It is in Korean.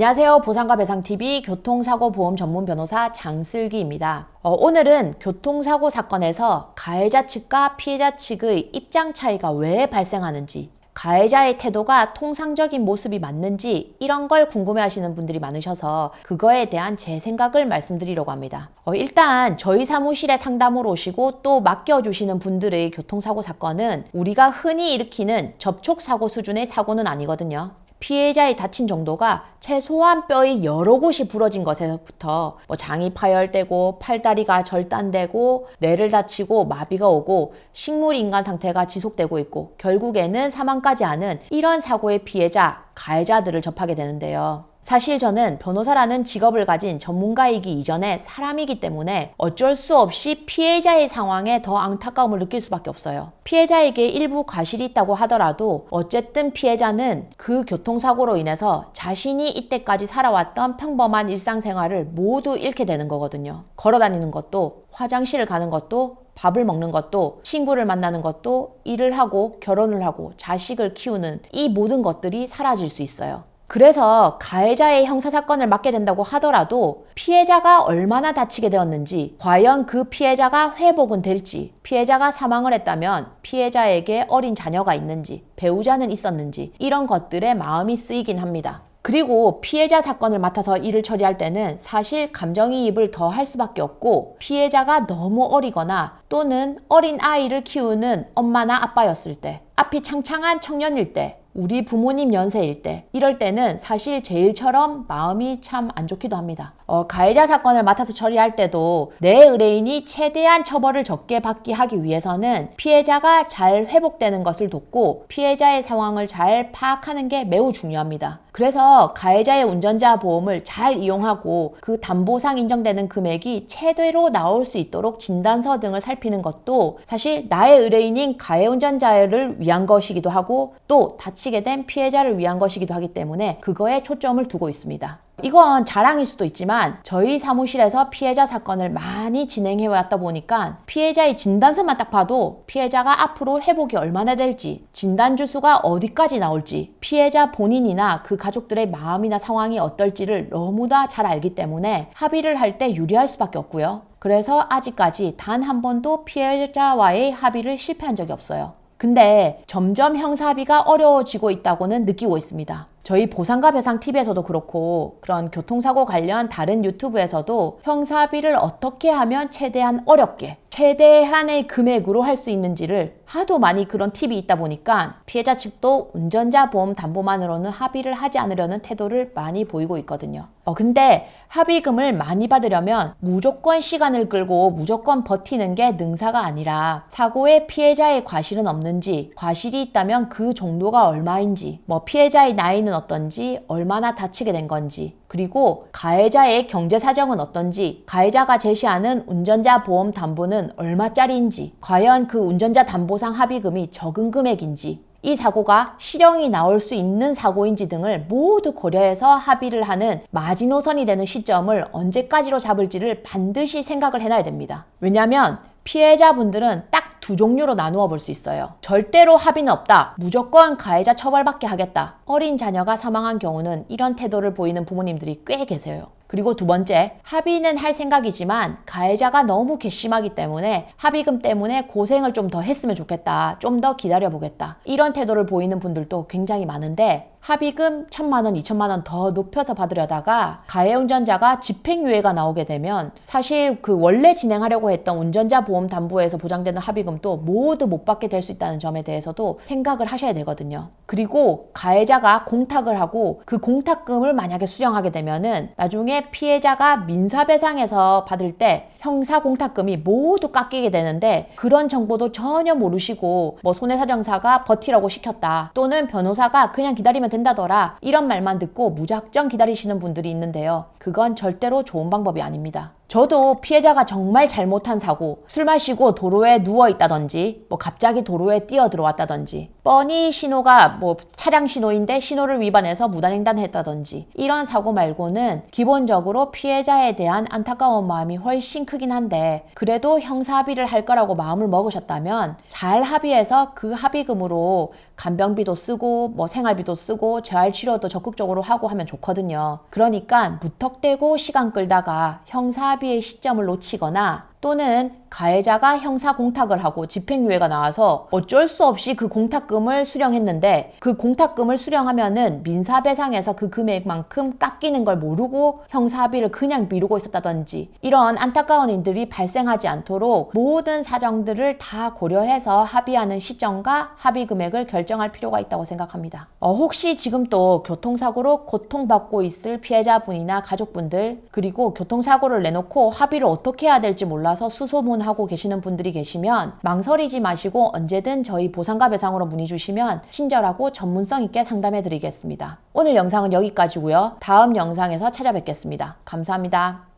안녕하세요. 보상과 배상TV 교통사고 보험 전문 변호사 장슬기입니다. 어, 오늘은 교통사고 사건에서 가해자 측과 피해자 측의 입장 차이가 왜 발생하는지, 가해자의 태도가 통상적인 모습이 맞는지 이런 걸 궁금해 하시는 분들이 많으셔서 그거에 대한 제 생각을 말씀드리려고 합니다. 어, 일단 저희 사무실에 상담으로 오시고 또 맡겨주시는 분들의 교통사고 사건은 우리가 흔히 일으키는 접촉사고 수준의 사고는 아니거든요. 피해자의 다친 정도가 최소한 뼈의 여러 곳이 부러진 것에서부터 뭐 장이 파열되고 팔다리가 절단되고 뇌를 다치고 마비가 오고 식물 인간 상태가 지속되고 있고 결국에는 사망까지 하는 이런 사고의 피해자, 가해자들을 접하게 되는데요. 사실 저는 변호사라는 직업을 가진 전문가이기 이전에 사람이기 때문에 어쩔 수 없이 피해자의 상황에 더 안타까움을 느낄 수밖에 없어요. 피해자에게 일부 과실이 있다고 하더라도 어쨌든 피해자는 그 교통사고로 인해서 자신이 이때까지 살아왔던 평범한 일상생활을 모두 잃게 되는 거거든요. 걸어 다니는 것도 화장실을 가는 것도 밥을 먹는 것도 친구를 만나는 것도 일을 하고 결혼을 하고 자식을 키우는 이 모든 것들이 사라질 수 있어요. 그래서 가해자의 형사사건을 맡게 된다고 하더라도 피해자가 얼마나 다치게 되었는지, 과연 그 피해자가 회복은 될지, 피해자가 사망을 했다면 피해자에게 어린 자녀가 있는지, 배우자는 있었는지, 이런 것들에 마음이 쓰이긴 합니다. 그리고 피해자 사건을 맡아서 일을 처리할 때는 사실 감정이입을 더 할 수밖에 없고 피해자가 너무 어리거나 또는 어린 아이를 키우는 엄마나 아빠였을 때 앞이 창창한 청년일 때 우리 부모님 연세일 때 이럴 때는 사실 제일처럼 마음이 참 안 좋기도 합니다. 어, 가해자 사건을 맡아서 처리할 때도 내 의뢰인이 최대한 처벌을 적게 받게 하기 위해서는 피해자가 잘 회복되는 것을 돕고 피해자의 상황을 잘 파악하는 게 매우 중요합니다. 그래서 가해자의 운전자 보험을 잘 이용하고 그 담보상 인정되는 금액이 최대로 나올 수 있도록 진단서 등을 살피는 것도 사실 나의 의뢰인인 가해 운전자를 위한 것이기도 하고 또게 된 피해자를 위한 것이기도 하기 때문에 그거에 초점을 두고 있습니다. 이건 자랑일 수도 있지만 저희 사무실에서 피해자 사건을 많이 진행해 왔다 보니까 피해자의 진단서만 딱 봐도 피해자가 앞으로 회복이 얼마나 될지 진단 주수가 어디까지 나올지 피해자 본인이나 그 가족들의 마음이나 상황이 어떨지를 너무나 잘 알기 때문에 합의를 할 때 유리할 수밖에 없고요. 그래서 아직까지 단 한 번도 피해자와의 합의를 실패한 적이 없어요. 근데 점점 형사합의가 어려워지고 있다고는 느끼고 있습니다. 저희 보상과 배상 TV에서도 그렇고 그런 교통사고 관련 다른 유튜브에서도 형사합의를 어떻게 하면 최대한 어렵게 최대한의 금액으로 할 수 있는지를 하도 많이 그런 팁이 있다 보니까 피해자 측도 운전자 보험 담보만으로는 합의를 하지 않으려는 태도를 많이 보이고 있거든요. 어, 근데 합의금을 많이 받으려면 무조건 시간을 끌고 무조건 버티는 게 능사가 아니라 사고에 피해자의 과실은 없는지, 과실이 있다면 그 정도가 얼마인지, 뭐 피해자의 나이는 어떤지, 얼마나 다치게 된 건지, 그리고 가해자의 경제 사정은 어떤지, 가해자가 제시하는 운전자 보험 담보는 얼마짜리인지, 과연 그 운전자 담보상 합의금이 적은 금액인지, 이 사고가 실형이 나올 수 있는 사고인지 등을 모두 고려해서 합의를 하는 마지노선이 되는 시점을 언제까지로 잡을지를 반드시 생각을 해놔야 됩니다. 왜냐하면 피해자분들은 딱 두 종류로 나누어 볼 수 있어요. 절대로 합의는 없다. 무조건 가해자 처벌받게 하겠다. 어린 자녀가 사망한 경우는 이런 태도를 보이는 부모님들이 꽤 계세요. 그리고 두 번째, 합의는 할 생각이지만 가해자가 너무 괘씸하기 때문에 합의금 때문에 고생을 좀 더 했으면 좋겠다. 좀 더 기다려보겠다. 이런 태도를 보이는 분들도 굉장히 많은데 합의금 천만 원, 이천만 원 더 높여서 받으려다가 가해 운전자가 집행유예가 나오게 되면 사실 그 원래 진행하려고 했던 운전자 보험 담보에서 보장되는 합의금도 모두 못 받게 될 수 있다는 점에 대해서도 생각을 하셔야 되거든요. 그리고 가해자가 공탁을 하고 그 공탁금을 만약에 수령하게 되면은 나중에 피해자가 민사배상에서 받을 때 형사 공탁금이 모두 깎이게 되는데 그런 정보도 전혀 모르시고 뭐 손해사정사가 버티라고 시켰다 또는 변호사가 그냥 기다리면 된다더라 이런 말만 듣고 무작정 기다리시는 분들이 있는데요. 그건 절대로 좋은 방법이 아닙니다. 저도 피해자가 정말 잘못한 사고, 술 마시고 도로에 누워 있다든지, 뭐 갑자기 도로에 뛰어 들어왔다든지, 뻔히 신호가 뭐 차량 신호인데 신호를 위반해서 무단횡단했다든지, 이런 사고 말고는 기본적으로 피해자에 대한 안타까운 마음이 훨씬 크긴 한데, 그래도 형사 합의를 할 거라고 마음을 먹으셨다면, 잘 합의해서 그 합의금으로 간병비도 쓰고 뭐 생활비도 쓰고 재활 치료도 적극적으로 하고 하면 좋거든요. 그러니까 무턱대고 시간 끌다가 형사 합의의 시점을 놓치거나 또는 가해자가 형사 공탁을 하고 집행유예가 나와서 어쩔 수 없이 그 공탁금을 수령했는데 그 공탁금을 수령하면은 민사배상에서 그 금액만큼 깎이는 걸 모르고 형사합의를 그냥 미루고 있었다든지 이런 안타까운 일들이 발생하지 않도록 모든 사정들을 다 고려해서 합의하는 시점과 합의 금액을 결정할 필요가 있다고 생각합니다. 어, 혹시 지금 또 교통사고로 고통받고 있을 피해자분이나 가족분들 그리고 교통사고를 내놓고 합의를 어떻게 해야 될지 몰라 서 수소문하고 계시는 분들이 계시면 망설이지 마시고 언제든 저희 보상가 배상으로 문의 주시면 친절하고 전문성 있게 상담해 드리겠습니다. 오늘 영상은 여기까지고요. 다음 영상에서 찾아뵙겠습니다. 감사합니다.